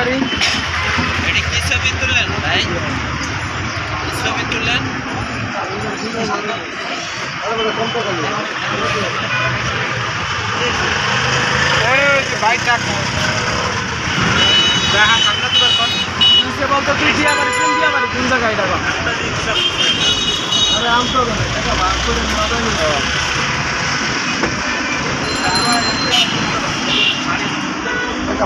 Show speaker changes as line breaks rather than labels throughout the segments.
বাড়ি
এটি কি ছবি তুললেন ভাই ছবি তুললেন
বাইক ডাক নিচে বলতো তুই দিয়া বাড়ি কোন দিয়া বাড়ি কোন জায়গায় বল? আরে আম তো না ভাগ করে নেওয়া যায়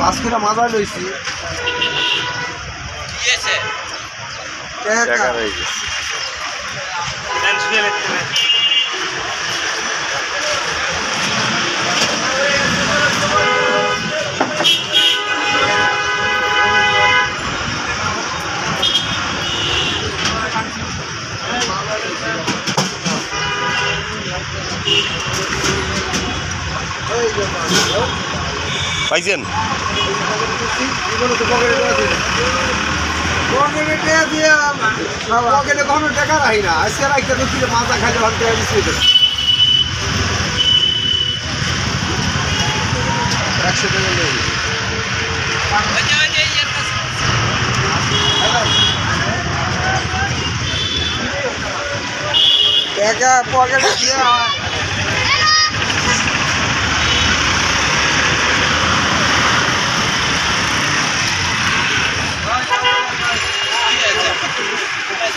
একটা বাস মাজা লইছি
কি আছে
পাইছেন?
পকেটে কোনো টাকা রাখি না আজকে রাখতে তো মাজা খাইতে ভাব টাকা দিচ্ছি একশো টাকা টাকা পকেটে দিয়া পকেটে টাকা দিয়ে খুঁজতে আছি সারা দেশ পানি লেগেছে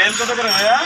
বেল কত করে ভাইয়া?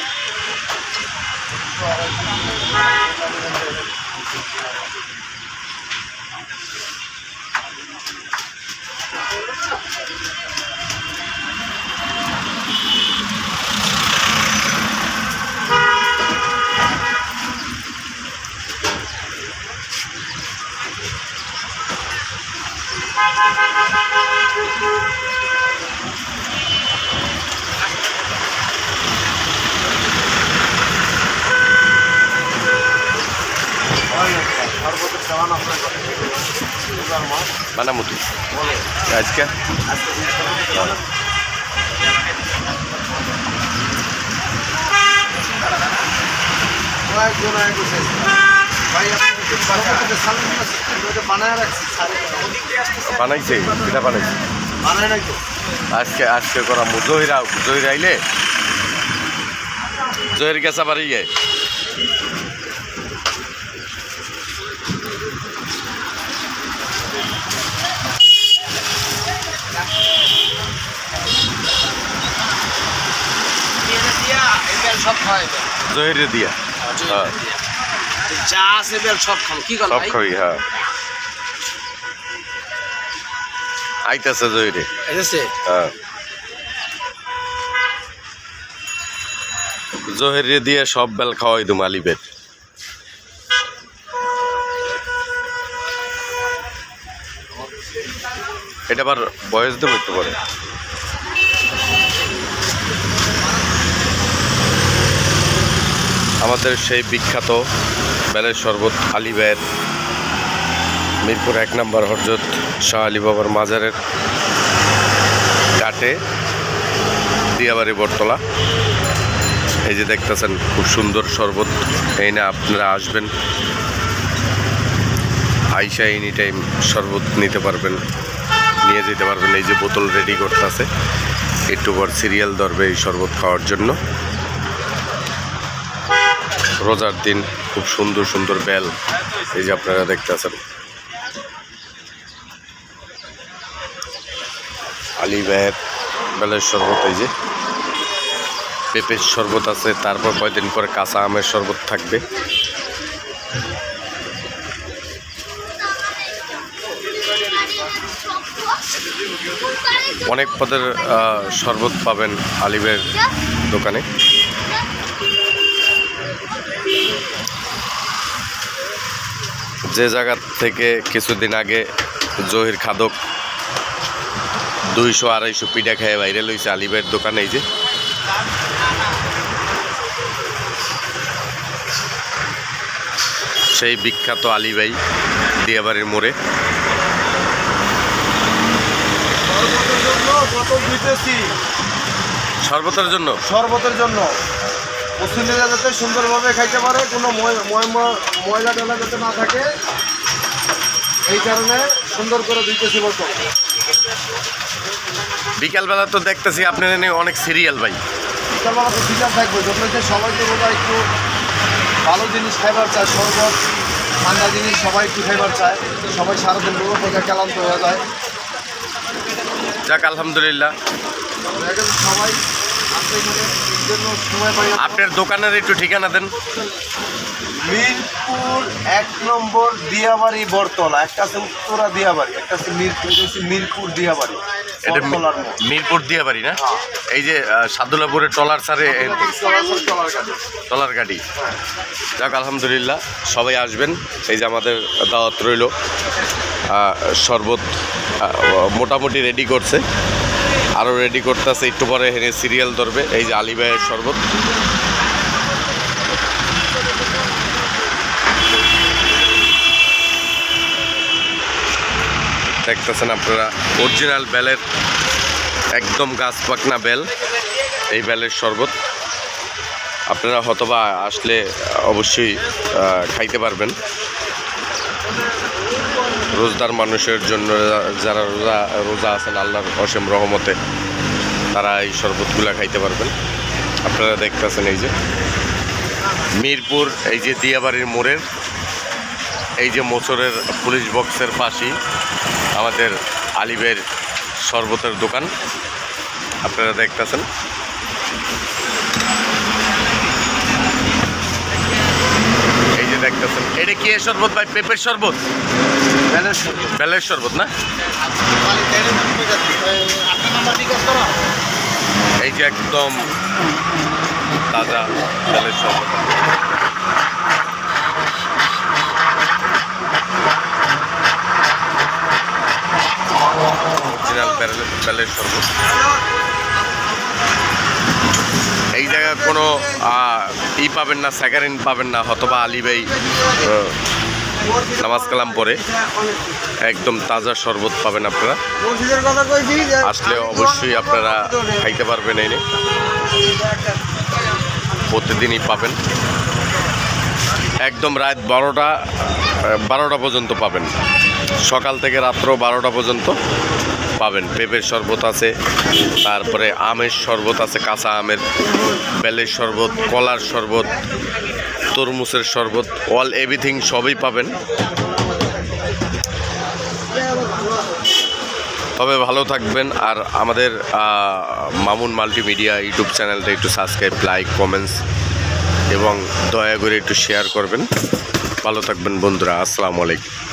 রাখছি সাড়ে
বানাইছে পিঠা বানাইছে।
বানায় নাই তো?
আজকে আজকে করা জহিরা জহির আইলে? জহির গেছা বাড়ি গে
সব খাওয়াইবে
জহিরে দিয়া। হ্যাঁ
যা আছে বেল সব খাম কি কল
সব খাই হ্যাঁ। আইতাছে জহিরে। হ্যাঁ। জহিরে দিয়ে সব বেল খাওয়াই দু মালিবের এটা আবার বয়স দেবো একটু পরে। আমাদের সেই বিখ্যাত বেলের শরবত আলী ভাইয়ের মিরপুর এক নম্বর হরজত শাহ আলী বাবার মাজারের ঘাটে দিয়াবাড়ি বটতলা। এই যে দেখতেছেন, খুব সুন্দর শরবত। এই না, আপনারা আসবেন। আইসা এনি টাইম শরবত নিতে পারবেন, নিয়ে যেতে পারবেন। এই যে বোতল রেডি করতেছে। একটু পর সিরিয়াল ধরবে এই শরবত খাওয়ার জন্য। রোজার দিন খুব সুন্দর সুন্দর বেল, এই যে আপনারা দেখতেছেন আলী ভাইয়ের বেলের শরবত, এই যে পেঁপের শরবত আছে, তারপর কয়দিন পরে কাঁচা আমের শরবত থাকবে। অনেক পদের শরবত পাবেন আলিবের দোকানে। যে জায়গা থেকে কিছুদিন আগে জহির খাদক দুইশো আড়াইশো পিঠা খেয়ে বাইরে লইছে আলিবের দোকানে এই যে। সেই বিখ্যাত আলিবাই দিয়াবাড়ির মোড়ে।
শরবতের জন্য
শরবতের জন্য।
শরবতের যাতে সুন্দরভাবে খাইতে পারে কোনো ময়- ময়- ময়- ময়লা টয়লা যাতে না থাকে এই কারণে সুন্দর করে দিতেছি বোতল
বিকালবেলা তো দেখতেছি আপনার এনে অনেক সিরিয়াল ভাই।
বিকালবেলা তো ফিচার থাকবে যে সবাই তো বোধহয় একটু ভালো জিনিস খাইবার চায় শরবত ঠান্ডা জিনিস সবাই একটু খাইবার চায় সবাই সারাদিন রোগ বোঝা ক্লান্ত হয়ে যায়।
যাক আলহামদুলিল্লাহ।
সবাই আসতে জন্য সময় পাই না।
আপনার দোকানের একটু ঠিকানা দেন।
মিরপুর এক নম্বর দিয়াবাড়ি বরতলা একটা আছে উত্তরা দিয়াবাড়ি একটা আছে মিরপুর এটা হচ্ছে মিরপুর দিয়াবাড়ি।
এটা
বরতলার মোড়।
মিরপুর দিয়াবাড়ি না? এই যে আহ, সাদুল্লাপুরের টলার সারে
চলাচল চলার কাছে।
টলার গাড়ি। যাক আলহামদুলিল্লাহ সবাই আসবেন। এই যে আমাদের দাওয়াত রইল। শরবত আহ, মোটামুটি রেডি করছে। আরও রেডি করতেছে, একটু পরে হেনে সিরিয়াল ধরবে। এই যে আলিবাইয়ের শরবত। দেখতেছেন আপনারা অরিজিনাল বেলের, একদম গাছ পাকনা বেল, এই বেলের শরবত। আপনারা হয়তোবা আসলে অবশ্যই খাইতে পারবেন। রোজদার মানুষের জন্য যারা রোজা রোজা আছেন আল্লাহর অসীম রহমতে, তারা এই শরবতগুলা খাইতে পারবেন। আপনারা দেখতেছেন এই যে মিরপুর, এই যে দিয়াবাড়ির মোড়ের, এই যে মোচরের পুলিশ বক্সের পাশেই আমাদের আলিবের শরবতের দোকান। আপনারা দেখতেছেন। এই যে দেখতেছেন। এটা কি শরবত ভাই? পেঁপের শরবত? বেলের শরবত না? এই যে একদম তাজা বেলের শরবত। শরবত। এই জায়গায় কোনো ই পাবেন না স্যাকারিন পাবেন না হতবা আলী ভাই আহ, নামাজ কালাম পরে একদম তাজা শরবত পাবেন আপনারা। আসলে অবশ্যই আপনারা খাইতে পারবেন এনে। প্রতিদিনই পাবেন। একদম রাত বারোটা বারোটা পর্যন্ত পাবেন। সকাল থেকে রাত্র বারোটা পর্যন্ত পাবেন। পেঁপের শরবত আছে, তারপরে আমের শরবত আছে, কাঁচা আমের, বেলের শরবত, কলার শরবত তরমুজের শরবত অল এভরিথিং সবই পাবেন। তবে ভালো থাকবেন আর আমাদের মামুন মাল্টিমিডিয়া ইউটিউব চ্যানেলটা একটু সাবস্ক্রাইব লাইক কমেন্টস এবং দয়া করে একটু শেয়ার করবেন। ভালো থাকবেন বন্ধুরা, আসসালামু আলাইকুম।